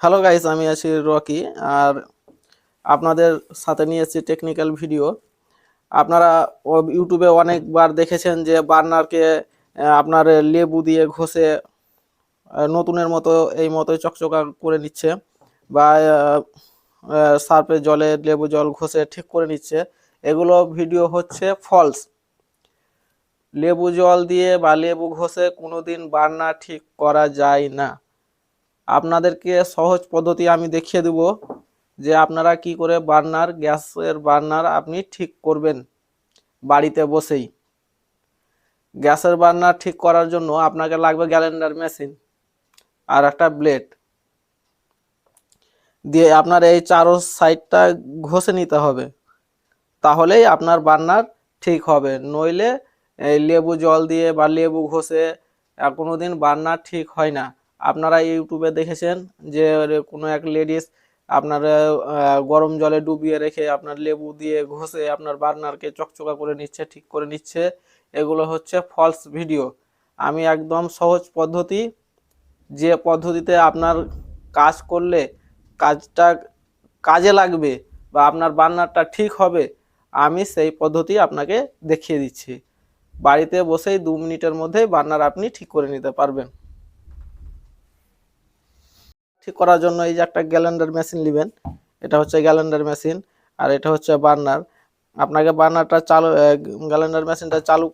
Hello guys আমি আছি Rocky আর আপনাদের সাথে নিয়ে এসেছি টেকনিক্যাল ভিডিও আপনারা ইউটিউবে অনেকবার দেখেছেন যে বার্নারকে আপনার লেবু দিয়ে ঘষে নতুনের মতো, এই মতোই চকচকা করে নিচ্ছে বা সার্ফে জলে লেবু জল ঘষে ঠিক করে নিচ্ছে। এগুলো ভিডিও হচ্ছে ফলস লেবু জল দিয়ে বা লেবু ঘষে কোনোদিন বার্নার ঠিক করা যায় না। আপনাদেরকে সহজ পদ্ধতি আমি দেখিয়ে দেব যে আপনারা কি করে বার্নার, গ্যাসের বার্নার আপনি ঠিক করবেন বাড়িতে বসেই। গ্যাসের বার্নার ঠিক করার জন্য আপনাকে লাগবে গ্যালেন্ডার মেশিন আর একটা ব্লেড। দিয়ে আপনার এই চারো সাইডটা ঘষে নিতে হবে, তাহলেই আপনার বার্নার ঠিক হবে। নইলে এই লেবু জল দিয়ে বা লেবু ঘষে কোনো দিন বার্নার ঠিক হয় না। আপনারা ইউটিউবে দেখেছেন যে কোনো এক লেডিস আপনার গরম জলে ডুবিয়ে রেখে আপনার লেবু দিয়ে ঘষে আপনার বার্নারকে চকচকা করে নিচ্ছে, ঠিক করে নিচ্ছে। এগুলো হচ্ছে ফলস ভিডিও আমি একদম সহজ পদ্ধতি, যে পদ্ধতিতে আপনার কাজ করলে কাজটা কাজে লাগবে বা আপনার বার্নারটা ঠিক হবে, আমি সেই পদ্ধতি আপনাকে দেখিয়ে দিচ্ছি। বাড়িতে বসেই দু মিনিটের মধ্যেই বার্নার আপনি ঠিক করে নিতে পারবেন। ঠিক করার জন্য এই যে একটা গ্যালেন্ডার মেশিন নেবেন, এটা হচ্ছে গ্যালেন্ডার মেশিন আর এটা হচ্ছে বার্নার। আপনাকে বার্নারটা চালু গ্যালেন্ডার মেশিনটা চালু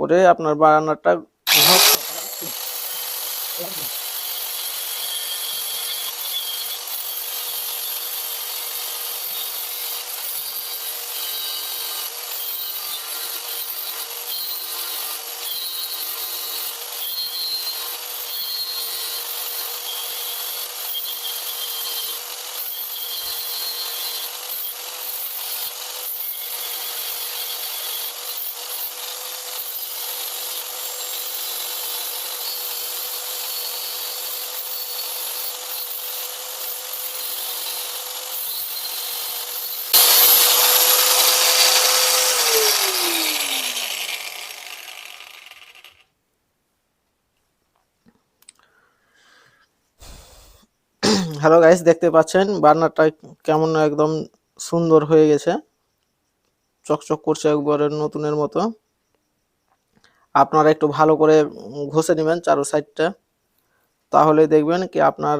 করে আপনার বার্নারটা হ্যালো গাইস দেখতে পাচ্ছেন? বার্নারটা কেমন একদম সুন্দর হয়ে গেছে। চকচক করছে একবারে নতুনের মতো। আপনারা একটু ভালো করে ঘষে নেবেন চারো সাইডটা। তাহলে দেখবেন কি আপনার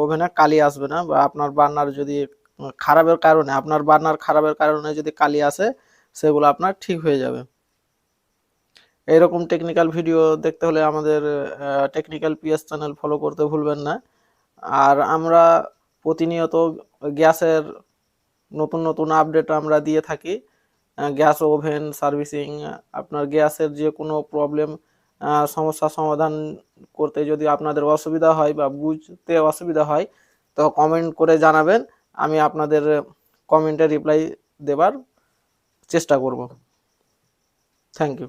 ওভেনে কালি আসবে না বা আপনার বার্নার যদি খারাপের কারণে, আপনার বার্নার খারাপের কারণে যদি কালি আসে, সেগুলো আপনার ঠিক হয়ে যাবে। এইরকম টেকনিক্যাল ভিডিও দেখতে হলে আমাদের টেকনিক্যাল পিএস চ্যানেল ফলো করতে ভুলবেন না। আর আমরা প্রতিনিয়ত গ্যাসের নতুন নতুন আপডেট আমরা দিয়ে থাকি। গ্যাস ওভেন, সার্ভিসিং, আপনার গ্যাসের যে কোনো প্রবলেম সমস্যা সমাধান করতে যদি আপনাদের অসুবিধা হয় বা বুঝতে অসুবিধা হয়, তো কমেন্ট করে জানাবেন। আমি আপনাদের কমেন্টে রিপ্লাই দেবার চেষ্টা করব। Thank you